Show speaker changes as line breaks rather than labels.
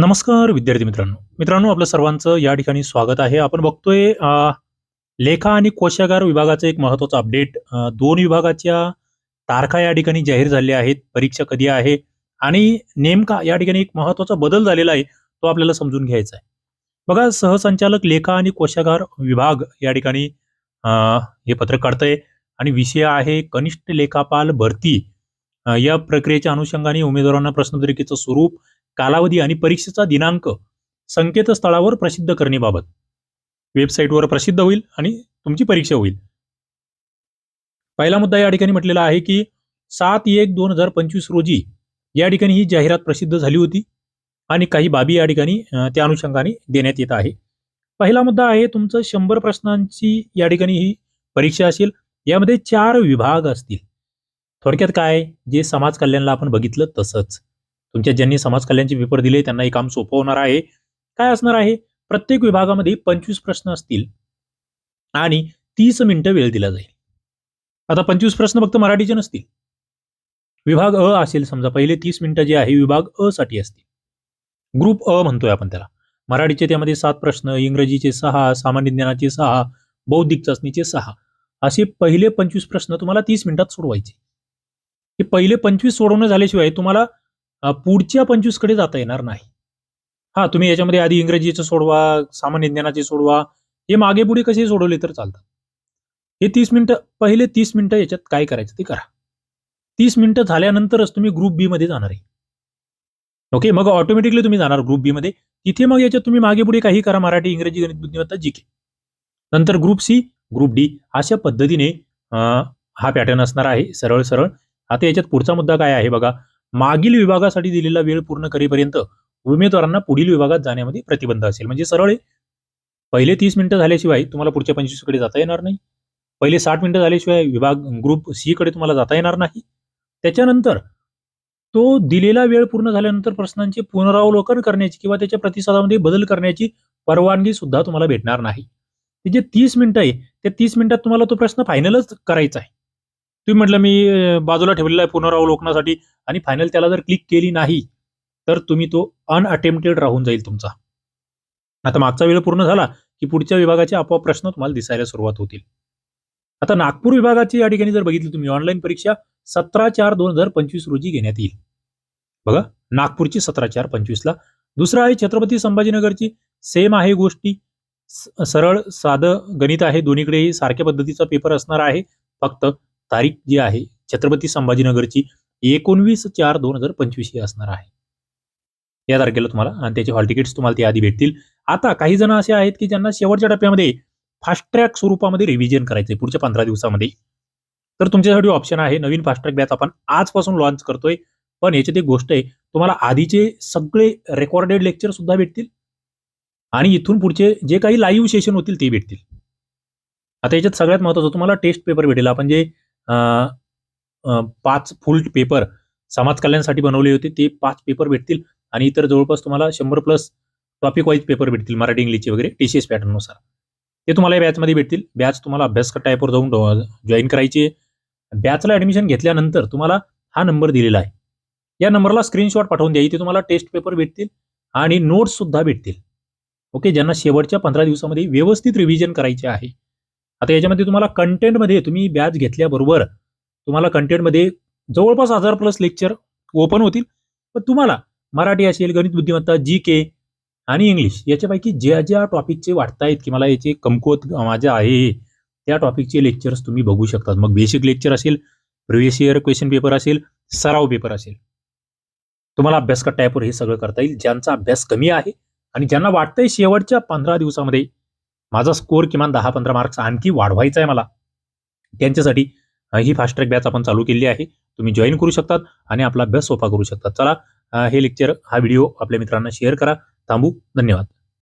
नमस्कार विद्यार्थी मित्रांनो. मित्रांनो आपलं सर्वांचं या ठिकाणी स्वागत आहे. आपण बघतोय लेखा आणि कोशागार विभागाचं एक महत्वाचं अपडेट दोन विभागाच्या तारखा या ठिकाणी जाहीर झाल्या आहेत. परीक्षा कधी आहे आणि नेमका या ठिकाणी एक महत्त्वाचा बदल झालेला आहे तो आपल्याला समजून घ्यायचा आहे. बघा सहसंचालक लेखा आणि कोशागार विभाग या ठिकाणी हे पत्रक काढतंय आणि विषय आहे कनिष्ठ लेखापाल भरती. या प्रक्रियेच्या अनुषंगाने उमेदवारांना प्रश्नपत्रिकेचं स्वरूप कालावधी आणि परीक्षेचा दिनांक संकेतस्थळावर प्रसिद्ध करण्याबाबत वेबसाईटवर प्रसिद्ध होईल आणि तुमची परीक्षा होईल. पहिला मुद्दा या ठिकाणी म्हटलेला आहे की सात एक दोन हजार पंचवीस रोजी या ठिकाणी ही जाहिरात प्रसिद्ध झाली होती आणि काही बाबी या ठिकाणी त्या अनुषंगाने देण्यात येत आहे. पहिला मुद्दा आहे तुमचं शंभर प्रश्नांची या ठिकाणी ही परीक्षा असेल यामध्ये चार विभाग असतील. थोडक्यात काय? जे समाज कल्याणला आपण बघितलं तसंच. तुमच्या ज्यांनी समाज कल्याणचे पेपर दिले त्यांना हे काम सोपं होणार आहे. काय असणार आहे? प्रत्येक विभागामध्ये पंचवीस प्रश्न असतील आणि तीस मिनिटं वेळ दिला जाईल. आता पंचवीस प्रश्न फक्त मराठीचे नसतील. विभाग अ असेल समजा पहिले तीस मिनिटं जे आहे विभाग अ साठी असतील. ग्रुप अ म्हणतोय आपण त्याला. मराठीचे त्यामध्ये सात प्रश्न इंग्रजीचे सहा सामान्य ज्ञानाचे सहा बौद्धिक चाचणीचे सहा. असे पहिले पंचवीस प्रश्न तुम्हाला तीस मिनिटात सोडवायचे. हे पहिले पंचवीस सोडवणं झाल्याशिवाय तुम्हाला पुढच्या पंचवीसकडे जाता येणार नाही. हा तुम्ही याच्यामध्ये आधी इंग्रजीचं सोडवा सामान्य ज्ञानाचे सोडवा हे मागे पुढे कसे सोडवले तर चालतात हे तीस मिनिटं पहिले तीस मिनिटं याच्यात काय करायचं ते करा. तीस मिनिटं झाल्यानंतरच तुम्ही ग्रुप बी मध्ये जाणार आहे. ओके मग ऑटोमॅटिकली तुम्ही जाणार ग्रुप बी मध्ये. तिथे मग याच्यात तुम्ही मागे पुढे काही करा मराठी इंग्रजी गणित बुद्धिमत्ता जिके नंतर ग्रुप सी ग्रुप डी अशा पद्धतीने हा पॅटर्न असणार आहे सरळ सरळ. आता याच्यात पुढचा मुद्दा काय आहे बघा. मागील विभागासाठी दिलेला वेळ पूर्ण करेपर्यंत उमेदवारांना पुढील विभागात जाण्यामध्ये प्रतिबंध असेल. म्हणजे सरळ आहे. पहिले तीस मिनिटं झाल्याशिवाय तुम्हाला पुढच्या पंचवीसकडे जाता येणार नाही. पहिले साठ मिनिटं झाल्याशिवाय विभाग ग्रुप सी कडे तुम्हाला जाता येणार नाही. त्याच्यानंतर तो दिलेला वेळ पूर्ण झाल्यानंतर प्रश्नांचे पुनरावलोकन करण्याची किंवा त्याच्या प्रतिसादामध्ये बदल करण्याची परवानगी सुद्धा तुम्हाला भेटणार नाही. ते जे तीस मिनिटं आहे त्या तीस मिनिटात तुम्हाला तो प्रश्न फायनलच करायचा आहे. तुम्ही म्हटलं मी बाजूला ठेवलेला आहे पुनरावलोकनासाठी आणि फायनल त्याला जर क्लिक केली नाही तर तुम्ही तो अनअटेम्प्टेड राहून जाईल तुमचा. आता मागचा वेळ पूर्ण झाला की पुढच्या विभागाचे आपोआप प्रश्न तुम्हाला दिसायला सुरुवात होतील. आता नागपूर विभागाची या ठिकाणी जर बघितली तुम्ही ऑनलाईन परीक्षा सतरा चार दोन हजार पंचवीस रोजी घेण्यात येईल. बघा नागपूरची सतरा चार पंचवीसला दुसरं आहे छत्रपती संभाजीनगरची सेम आहे गोष्टी. सरळ साधं गणित आहे दोन्हीकडेही सारख्या पद्धतीचा पेपर असणार आहे. फक्त तारीख जी आहे छत्रपती संभाजीनगरची एकोणवीस चार दोन हजार पंचवीस ही असणार आहे. या तारखेला तुम्हाला आणि त्याचे हॉल तिकीट्स तुम्हाला ते आधी भेटतील. आता काही जण असे आहेत की ज्यांना शेवटच्या टप्प्यामध्ये फास्ट ट्रॅक स्वरूपामध्ये रिव्हिजन करायचंय पुढच्या पंधरा दिवसामध्ये. तर तुमच्यासाठी ऑप्शन आहे नवीन फास्ट ट्रॅक बॅच आपण आजपासून लॉन्च करतोय. पण याच्यात एक गोष्ट आहे तुम्हाला आधीचे सगळे रेकॉर्डेड लेक्चर सुद्धा भेटतील. आणि इथून पुढचे जे काही लाईव्ह सेशन होतील ते भेटतील. आता याच्यात सगळ्यात महत्वाचं तुम्हाला टेस्ट पेपर भेटेल. आपण जे पाच फुल पेपर समाज कल्याणसाठी बनवले होते. ते पाच पेपर भेटतील आणि इतर जवळपास तुम्हाला शंभर प्लस टॉपिक वाईज पेपर भेटतील मराठी इंग्लिशचे वगैरे टी सी एस पॅटर्ननुसार ते तुम्हाला या बॅचमध्ये भेटतील. बॅच तुम्हाला अभ्यास टाईपवर जाऊन जॉईन करायची. बॅचला ऍडमिशन घेतल्यानंतर तुम्हाला हा नंबर दिलेला आहे. या नंबरला स्क्रीनशॉट पाठवून द्या. इथे तुम्हाला टेस्ट पेपर भेटतील आणि नोट्स सुद्धा भेटतील. ओके ज्यांना शेवटच्या पंधरा दिवसामध्ये व्यवस्थित रिव्हिजन करायचे आहे. आता याच्यामध्ये तुम्हाला कंटेंटमध्ये तुम्ही बॅच घेतल्याबरोबर तुम्हाला कंटेंटमध्ये जवळपास हजार प्लस लेक्चर ओपन होतील. पण तुम्हाला मराठी असेल गणित बुद्धिमत्ता जी के आणि इंग्लिश याच्यापैकी ज्या ज्या टॉपिकचे वाटतायत की मला याचे कमकुवत माझ्या आहे त्या टॉपिकचे लेक्चर्स तुम्ही बघू शकतात. मग बेसिक लेक्चर असेल प्रिव्हियस इयर क्वेश्चन पेपर असेल सराव पेपर असेल. तुम्हाला अभ्यास करता टाईपवर हे सगळं करता येईल. ज्यांचा अभ्यास कमी आहे आणि ज्यांना वाटतंय शेवटच्या पंधरा दिवसामध्ये माझा स्कोअर किमान दहा पंधरा मार्क्स आणखी वाढवायचा आहे मला. त्यांच्यासाठी ही फास्ट ट्रॅक बॅच आपण चालू केली आहे. तुम्ही जॉईन करू शकतात आणि आपला अभ्यास सोपा करू शकतात. चला हे लेक्चर हा व्हिडिओ आपल्या मित्रांना शेअर करा. थांबू. धन्यवाद.